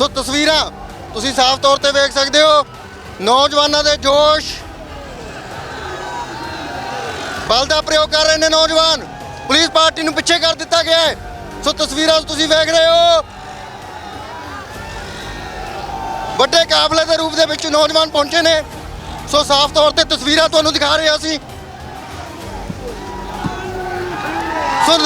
ਸੋ ਤਸਵੀਰਾਂ ਤੁਸੀਂ ਸਾਫ਼ ਤੌਰ ਤੇ ਵੇਖ ਸਕਦੇ ਹੋ। ਨੌਜਵਾਨਾਂ ਦੇ ਜੋਸ਼। ਬਲ ਦਾ ਪ੍ਰਯੋਗ ਕਰ ਰਹੇ ਨੇ ਨੌਜਵਾਨ। ਪੁਲਿਸ ਪਾਰਟੀ ਨੂੰ ਪਿੱਛੇ ਕਰ ਦਿੱਤਾ ਗਿਆ ਹੈ। ਸੋ ਤਸਵੀਰਾਂ ਤੁਸੀਂ ਵੇਖ ਰਹੇ ਹੋ। ਵੱਡੇ ਕਾਬਲੇ ਦੇ ਰੂਪ ਦੇ ਵਿੱਚ ਨੌਜਵਾਨ ਪਹੁੰਚੇ ਨੇ। ਸੋ ਸਾਫ਼ ਤੌਰ ਤੇ ਤਸਵੀਰਾਂ ਤੁਹਾਨੂੰ ਦਿਖਾ ਰਹੇ ਹਾਂ ਅਸੀਂ ਸੋ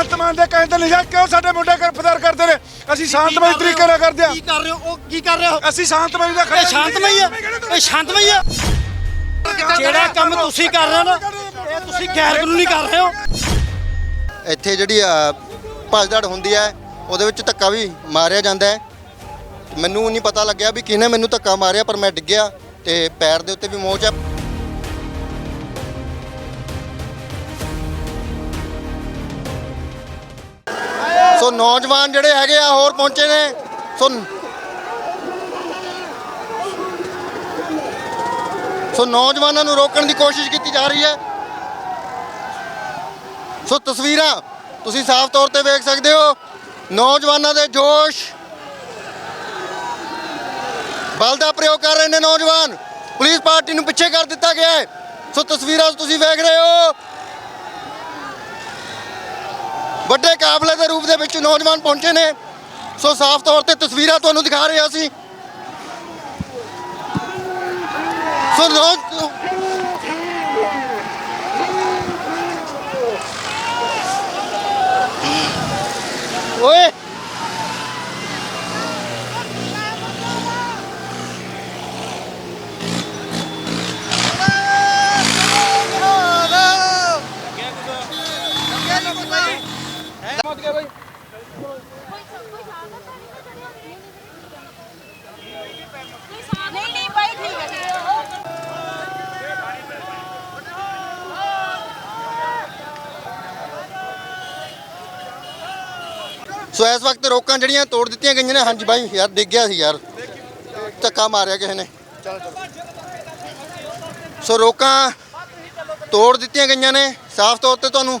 ਭਗਵੰਤ ਮਾਨ ਦੇ ਕਹਿੰਦੇ ਲਿਜਾ ਕਿਉਂ ਸਾਡੇ ਮੁੰਡੇ ਗ੍ਰਿਫਤਾਰ ਕਰਦੇ ਨੇ? ਅਸੀਂ ਸ਼ਾਂਤਮਈ ਤਰੀਕੇ ਨਾਲ ਕਰਦੇ ਆ। ਕੀ ਕਰ ਰਹੇ ਹੋ? ਉਹ ਕੀ ਕਰ ਰਹੇ ਹੋ? ਅਸੀਂ ਸ਼ਾਂਤਮਈ ਦਾ ਇਹ ਸ਼ਾਂਤਮਈ ਹੈ ਇਹ ਸ਼ਾਂਤਮਈ ਹੈ ਜਿਹੜਾ ਕੰਮ ਤੁਸੀਂ ਕਰ ਰਹੇ ਹੋ ਨਾ ਇਹ ਤੁਸੀਂ ਗੈਰ ਕਾਨੂੰਨੀ ਕਰ ਰਹੇ ਹੋ। ਇੱਥੇ ਜਿਹੜੀ ਭੱਜਦੜ ਹੁੰਦੀ ਹੈ ਉਹਦੇ ਵਿੱਚ ਧੱਕਾ ਵੀ ਮਾਰਿਆ ਜਾਂਦਾ ਹੈ। ਮੈਨੂੰ ਨਹੀਂ ਪਤਾ ਲੱਗਿਆ ਵੀ ਕਿਹਨੇ ਮੈਨੂੰ ਧੱਕਾ ਮਾਰਿਆ ਪਰ ਮੈਂ ਡਿੱਗਿਆ ਤੇ ਪੈਰ ਦੇ ਉੱਤੇ ਵੀ ਮੋਚ ਹੈ ਸੋ ਨੌਜਵਾਨ ਜਿਹੜੇ ਹੈਗੇ ਆ ਹੋਰ ਪਹੁੰਚੇ ਨੇ। ਸੋ ਸੋ ਨੌਜਵਾਨਾਂ ਨੂੰ ਰੋਕਣ ਦੀ ਕੋਸ਼ਿਸ਼ ਕੀਤੀ ਜਾ ਰਹੀ ਹੈ। ਸੋ ਤਸਵੀਰਾਂ ਤੁਸੀਂ ਸਾਫ਼ ਤੌਰ ਤੇ ਵੇਖ ਸਕਦੇ ਹੋ। ਨੌਜਵਾਨਾਂ ਦੇ ਜੋਸ਼ ਬਲ ਦਾ ਪ੍ਰਯੋਗ ਕਰ ਰਹੇ ਨੇ ਨੌਜਵਾਨ। ਪੁਲਿਸ ਪਾਰਟੀ ਨੂੰ ਪਿੱਛੇ ਕਰ ਦਿੱਤਾ ਗਿਆ ਹੈ। ਸੋ ਤਸਵੀਰਾਂ ਤੁਸੀਂ ਵੇਖ ਰਹੇ ਹੋ। ਵੱਡੇ ਕਾਬਲੇ ਦੇ ਰੂਪ ਦੇ ਵਿੱਚ ਨੌਜਵਾਨ ਪਹੁੰਚੇ ਨੇ। ਸੋ ਸਾਫ਼ ਤੌਰ ਤੇ ਤਸਵੀਰਾਂ ਤੁਹਾਨੂੰ ਦਿਖਾ ਰਹੇ ਹਾਂ ਅਸੀਂ ਸੋ ਨੌ- ਓਏ ਨਹੀਂ ਨਹੀਂ ਭਾਈ ਠੀਕ ਹੈ। ਸੋ ਇਸ ਵਕਤ ਰੋਕਾਂ ਜਿਹੜੀਆਂ ਤੋੜ ਦਿੱਤੀਆਂ ਗਈਆਂ ਨੇ ਹਾਂਜੀ ਬਾਈ ਯਾਰ ਡਿੱਗ ਗਿਆ ਸੀ ਯਾਰ। ਧੱਕਾ ਮਾਰਿਆ ਕਿਸੇ ਨੇ। ਸੋ ਰੋਕਾਂ ਤੋੜ ਦਿੱਤੀਆਂ ਗਈਆਂ ਨੇ ਸਾਫ਼ ਤੌਰ ਤੇ ਤੁਹਾਨੂੰ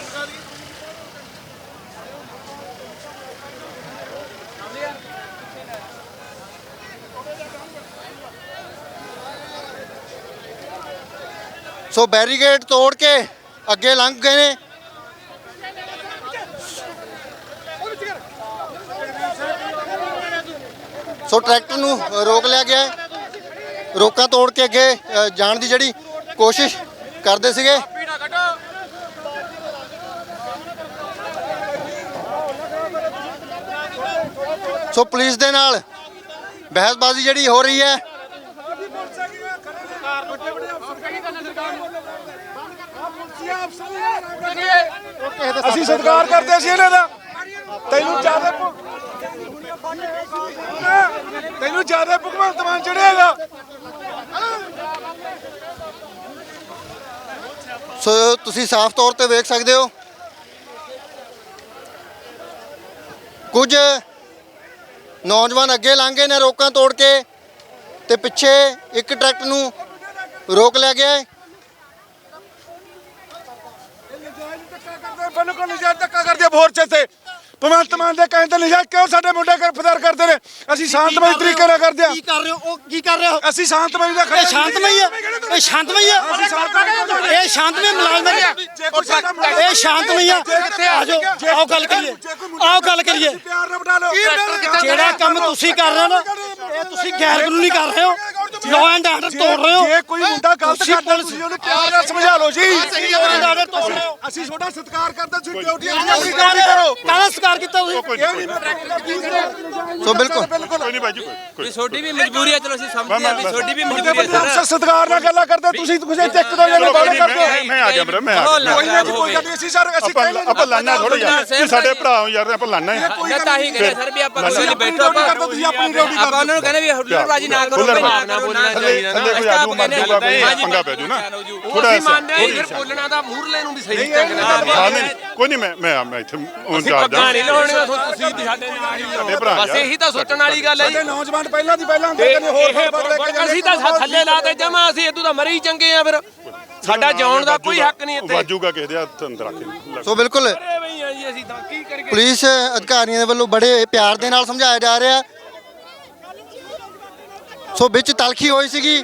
ਸੋ ਬੈਰੀਕੇਡ ਤੋੜ ਕੇ ਅੱਗੇ ਲੰਘ ਗਏ ਨੇ। ਸੋ ਟਰੈਕਟਰ ਨੂੰ ਰੋਕ ਲਿਆ ਗਿਆ ਹੈ। ਰੋਕਾਂ ਤੋੜ ਕੇ ਅੱਗੇ ਜਾਣ ਦੀ ਜਿਹੜੀ ਕੋਸ਼ਿਸ਼ ਕਰਦੇ ਸੀਗੇ। ਸੋ ਪੁਲਿਸ ਦੇ ਨਾਲ ਬਹਿਸਬਾਜ਼ੀ ਜਿਹੜੀ ਹੋ ਰਹੀ ਹੈ। ਅਸੀਂ ਸਤਿਕਾਰ ਕਰਦੇ ਸੀ ਇਹਨਾਂ ਦਾ। ਤੈਨੂੰ ਜ਼ਿਆਦਾ ਤੈਨੂੰ ਜ਼ਿਆਦਾ ਭਗਵੰਤ ਮਾਨ ਚੜਿਆਗਾ ਸੋ ਤੁਸੀਂ ਸਾਫ਼ ਤੌਰ ਤੇ ਵੇਖ ਸਕਦੇ ਹੋ। ਕੁਝ ਨੌਜਵਾਨ ਅੱਗੇ ਲੰਘੇ ਨੇ ਰੋਕਾਂ ਤੋੜ ਕੇ ਤੇ ਪਿੱਛੇ ਇੱਕ ਟਰੱਕ ਨੂੰ ਰੋਕ ਲਿਆ ਗਿਆ ਹੈ? ਬਿਲਕੁਲ ਨਜਾਇਜ਼ ਧੱਕਾ ਕਰਦੇ ਆ ਮੋਰਚੇ ਤੇ। ਭਗਵੰਤ ਮਾਨ ਦੇ ਕਹਿੰਦੇ ਲਿਜਾ ਕਿਉਂ ਸਾਡੇ ਮੁੰਡੇ ਗ੍ਰਿਫਤਾਰ ਕਰਦੇ ਨੇ? ਅਸੀਂ ਸ਼ਾਂਤਮਈ ਤਰੀਕੇ ਨਾਲ ਕਰਦੇ ਆ। ਕੀ ਕਰ ਰਹੇ ਹੋ? ਉਹ ਕੀ ਕਰ ਰਹੇ ਹੋ? ਅਸੀਂ ਸ਼ਾਂਤਮਈ ਦਾ ਇਹ ਸ਼ਾਂਤਮਈ ਹੈ ਇਹ ਸ਼ਾਂਤਮਈ ਹੈ ਇਹ ਸ਼ਾਂਤਮਈ ਮੁਲਾਜ਼ਮ ਹੈ ਇਹ ਸ਼ਾਂਤਮਈ ਆ? ਆਜੋ ਆਓ ਗੱਲ ਕਰੀਏ। ਆਓ ਗੱਲ ਕਰੀਏ। ਜਿਹੜਾ ਕੰਮ ਤੁਸੀਂ ਕਰ ਰਹੇ ਹੋ ਨਾ ਇਹ ਤੁਸੀਂ ਗੈਰ ਕਾਨੂੰਨੀ ਕਰ ਰਹੇ ਹੋ। ਲਾਅ ਐਂਡ ਆਰਡਰ ਤੋੜ ਰਹੇ ਹੋ। ਜੇ ਕੋਈ ਮੁੰਡਾ ਗਲਤ ਕਰਦਾ ਤੁਸੀਂ ਉਹਨੂੰ ਪਿਆਰ ਨਾਲ ਸਮਝਾ ਲਓ ਜੀ। ਲਾਅ ਐਂਡ ਆਰਡਰ ਤੋੜ ਰਹੇ ਹੋ। ਅਸੀਂ ਤੁਹਾਡਾ ਸਤਿਕਾਰ ਕਰਦੇ ਤੁਸੀਂ ਡਿਊਟੀ ਕਾਹਦਾ ਸਤਿਕਾਰ ਕਾਹਦਾ ਸਤਿਕਾਰ ਕੀਤਾ ਤੁਸੀਂ। ਇਹ ਨਹੀਂ ਮੈਂ ਸੋ ਬਿਲਕੁਲ। ਕੋਈ ਨਹੀਂ ਬਾਈ ਜੀ ਕੋਈ ਛੋਟੀ ਵੀ ਮਜਬੂਰੀ ਹੈ ਚਲੋ ਅਸੀਂ ਸਮਝਦੇ ਹਾਂ ਵੀ ਛੋਟੀ ਵੀ ਮਜਬੂਰੀ ਹੈ ਅਫਸਰ ਸਤਿਕਾਰ ਨਾਲ ਗੱਲਾਂ ਕਰਦੇ ਤੁਸੀਂ ਇੱਕ ਦੋ ਜਣੇ ਚਲੋ ਗੱਲ ਕਰਦੇ ਮੈਂ ਆ ਗਿਆ ਵੀਰੇ ਮੈਂ ਕੋਈ ਨਾ ਜੀ ਕੋਈ ਗੱਲ ਨਹੀਂ ਅਸੀਂ ਸਰ ਅਸੀਂ ਆਪਾਂ ਕਹਿੰਦੇ ਆਪਾਂ ਲਾਣਾ ਥੋੜਾ ਯਾਰ ਸਾਡੇ ਭਰਾ ਹੋ ਯਾਰ ਆਪਾਂ ਲਾਣਾ ਹੈ। ਮੈਂ ਤਾਂ ਹੀ। ਕਹਿੰਦਾ ਸਰ ਵੀ ਆਪਾਂ ਕੋਈ ਬੈਠੋ ਆਪਾਂ ਆਪਾਂ ਤੁਸੀਂ ਆਪਣੀ ਡਿਊਟੀ ਆਪਾਂ ਉਹਨਾਂ ਨੂੰ ਕਹਿੰਦੇ ਵੀ ਹੁਲੜਬਾਜੀ ਨਾ ਕਰੋ ਭਾਈ ਨਾ ਕਰੋ ਨਾ ਥੱਲੇ ਕੋਈ ਆਜੂ ਮਰ ਜਾਊਗਾ ਕੋਈ ਪੰਗਾ ਪੈ ਜੂ ਨਾ। ਥੋੜਾ ਅਸੀਂ ਮੰਨਦੇ ਹਾਂ ਫਿਰ ਬੋਲਣਾ ਤਾਂ ਮੂਰਲੇ ਨੂੰ ਵੀ ਸਹੀ ਹਾਂ ਨਹੀਂ ਕੋਈ ਨਹੀਂ ਮੈਂ ਮੈਂ ਮੈਂ ਇੱਥੇ ਹੁਣ ਜਾ ਪੱਗਾਂ ਨਹੀਂ ਲਾਉਣੀਆਂ ਤੁਸੀਂ ਵੀ ਸਾਡੇ ਨਾਲ ਹੀ ਸਾਡੇ ਭਰਾ ਬਸ ਇਹੀ ਤਾਂ ਸੋਚਣ ਵਾਲੀ ਗੱਲ ਹੈ ਜੀ। ਸਾਡੇ ਨੌਜਵਾਨ ਪਹਿਲਾਂ ਦੀ ਪਹਿਲਾਂ ਹੁੰਦੇ ਕਹਿੰਦੇ ਹੋਰ ਹੋਰ ਬਦਲੇ ਕੇ ਅਸੀਂ ਤਾਂ ਥੱਲੇ ਲਾਤੇ ਜਮਾ ਅਸੀਂ ਇਦੋਂ ਤਾਂ ਮਰੇ ਹੀ ਚੰਗੇ ਆ ਫਿਰ। ਸਾਡਾ ਜਾਣ ਦਾ ਕੋਈ ਹੱਕ ਨਹੀਂ ਇੱਥੇ। ਵਾਜੂਗਾ ਕਿਸੇ ਦੇ ਹੱਥ ਅੰਦਰ ਆ ਕੇ। ਸੋ ਬਿਲਕੁਲ ਅਰੇ ਬਈ ਆ ਜੀ ਅਸੀਂ ਤਾਂ ਕੀ ਕਰਕੇ ਪੁਲਿਸ ਅਧਿਕਾਰੀਆਂ ਦੇ ਵੱਲੋਂ ਬੜੇ ਪਿਆਰ ਦੇ ਨਾਲ ਸਮਝਾਇਆ ਜਾ ਰਿਹਾ। ਸੋ ਵਿੱਚ ਤਲਖੀ ਹੋਈ ਸੀਗੀ।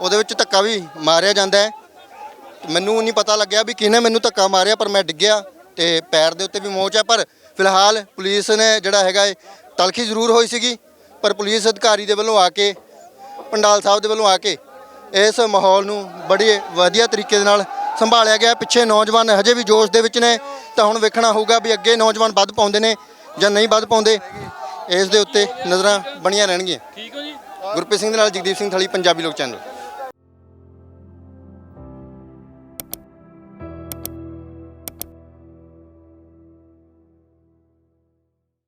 ਉਹਦੇ ਵਿੱਚ ਧੱਕਾ ਵੀ ਮਾਰਿਆ ਜਾਂਦਾ ਹੈ। ਮੈਨੂੰ ਨਹੀਂ ਪਤਾ ਲੱਗਿਆ ਵੀ ਕਿਹਨੇ ਮੈਨੂੰ ਧੱਕਾ ਮਾਰਿਆ ਪਰ ਮੈਂ ਡਿੱਗਿਆ ਤੇ ਪੈਰ ਦੇ ਉੱਤੇ ਵੀ ਮੋਚ ਹੈ। ਪਰ ਫਿਲਹਾਲ ਪੁਲਿਸ ਨੇ ਜਿਹੜਾ ਹੈਗਾ ਹੈ ਤਲਖੀ ਜ਼ਰੂਰ ਹੋਈ ਸੀਗੀ ਪਰ ਪੁਲਿਸ ਅਧਿਕਾਰੀ ਦੇ ਵੱਲੋਂ ਆ ਕੇ ਪੰਡਾਲ ਸਾਹਿਬ ਦੇ ਵੱਲੋਂ ਆ ਕੇ ਇਸ ਮਾਹੌਲ ਨੂੰ ਬੜੀ ਵਧੀਆ ਤਰੀਕੇ ਦੇ ਨਾਲ ਸੰਭਾਲਿਆ ਗਿਆ। ਪਿੱਛੇ ਨੌਜਵਾਨ ਹਜੇ ਵੀ ਜੋਸ਼ ਦੇ ਵਿੱਚ ਨੇ ਤਾਂ ਹੁਣ ਵੇਖਣਾ ਹੋਊਗਾ ਵੀ ਅੱਗੇ ਨੌਜਵਾਨ ਵੱਧ ਪਾਉਂਦੇ ਨੇ ਜਾਂ ਨਹੀਂ ਵੱਧ ਪਾਉਂਦੇ। ਇਸ ਦੇ ਉੱਤੇ ਨਜ਼ਰਾਂ ਬਣੀਆਂ ਰਹਿਣਗੀਆਂ। ਠੀਕ ਹੋ ਜੀ। ਗੁਰਪ੍ਰੀਤ ਸਿੰਘ ਦੇ ਨਾਲ ਜਗਦੀਪ ਸਿੰਘ ਥਲੀ ਪੰਜਾਬੀ ਲੋਕ ਚੈਨਲ।